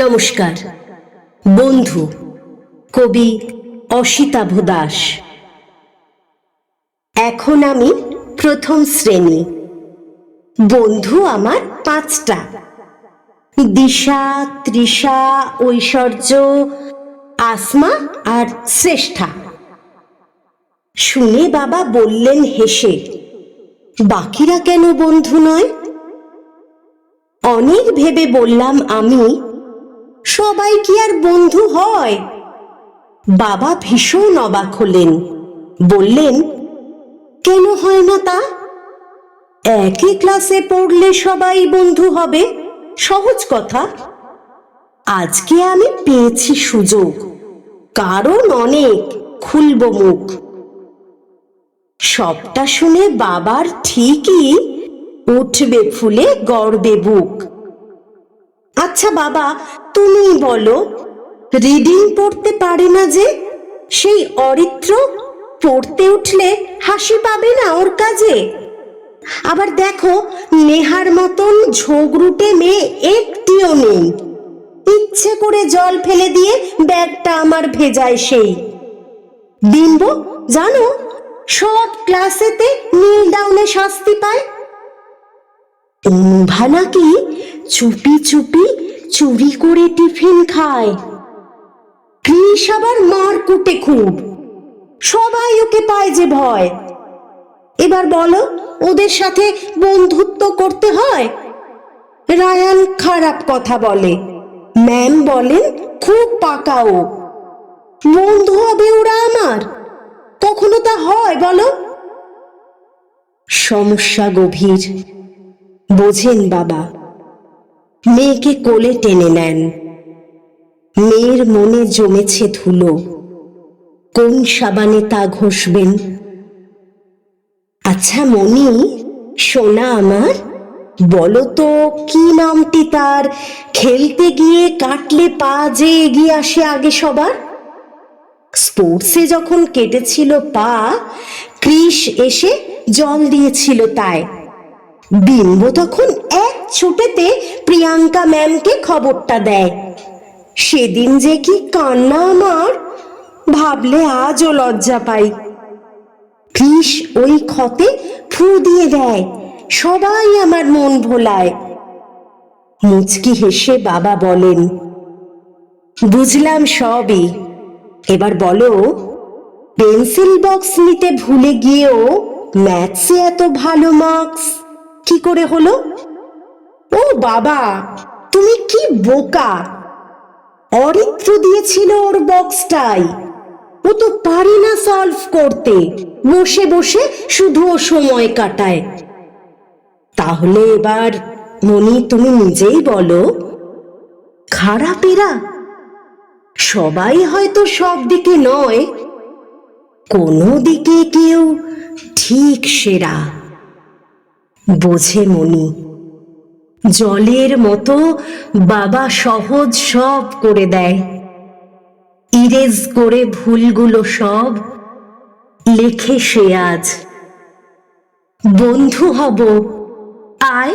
নমস্কার। বন্ধু, কবি অসিতাভ দাস। এখন আমি প্রথম শ্রেণি। বন্ধু আমার পাঁচটা। দিশা, তৃষা, ঐশ্বর্য, আসমা আর শ্রেষ্ঠা। শুনে বাবা বললেন হেসে, বাকিরা কেন বন্ধু নয়? অনেক ভেবে বললাম আমি সবাই কি আর বন্ধু হয়? বাবা ভীষণ অবাক হলেন। বললেন, কেন হয় না তা? একই ক্লাসে পড়লে সবাই বন্ধু হবে। সহজ কথা। আজকে আমি পেয়েছি সুযোগ। কারণ অনেক। খুলব মুখ। সবটা শুনে বাবার ঠিকই উঠবে ফুলে গড়বে বুক। আচ্ছা বাবা তুমি বলো। রিডিং পড়তে পারে না যে, সেই অরিত্র পড়তে উঠলে হাসি পাবে না ওর কাজে। আবার দেখো, নেহার মতন ঝোগরুটে মেয়ে একটিও নেই। ইচ্ছে করে জল ফেলে দিয়ে ব্যাগটা আমার ভেজায় সেই। বিম্ব, জানো, সব ক্লাসেতে নীল ডাউনে শাস্তি পায়। অনুভা নাকি চুপি চুপি চুরি করে টিফিন খায়। কৃষ আবার মার কুটে খুব। সবাই ওকে পায় যে ভয়। এবার বলো, ওদের সাথে বন্ধুত্ব করতে হয়? রায়ান খারাপ কথা বলে। ম্যাম বলেন, খুব পাকা ও বন্ধু হবে ওরা আমার। কখনো তা হয় বলো? সমস্যা গভীর। বোঝেন বাবা। মেয়েকে কোলে টেনে নেন। মেয়ের মনে জমেছে ধুলো। কোন সাবানে তা ঘষবেন? আচ্ছা মনি সোনা আমার, বলো তো কি নামটি তার? খেলতে গিয়ে কাটলে পা যে এগিয়ে আসে আগে সবার? স্পোর্টসে যখন কেটেছিল পা, ক্রিস এসে জল দিয়েছিল তাই। বিম্ব তখন ছুটেতে প্রিয়াঙ্কা ম্যামকে খবরটা দেয়। সেদিন যে কি কান্না আমার, ভাবলে আজও লজ্জা পাই। কৃষ ওই ক্ষতে ফু দিয়ে দেয়, সবাই আমার মন ভোলায়। মুচকি হেসে বাবা বলেন, বুঝলাম সবই। এবার বলো, পেন্সিল বক্স নিতে ভুলে গিয়েও ম্যাথসে এত ভালো মার্কস? কি করে হলো? ও বাবা, তুমি কি বোকা? অরিত্র দিয়েছিল ওর বক্সটাই। ও তো পারে না সলভ করতে, বসে বসে শুধু ও সময় কাটায়। তাহলে এবার, মনি, তুমি নিজেই বলো। খারাপেরা? সবাই হয়তো সব দিকে নয়। কোনো দিকে কেউ ঠিক সেরা। বোঝে মনি জলের মতো বাবা সহজ সব করে দেয়। ইরেজ করে ভুলগুলো সব লেখে সে আজ। বন্ধু হব, আয়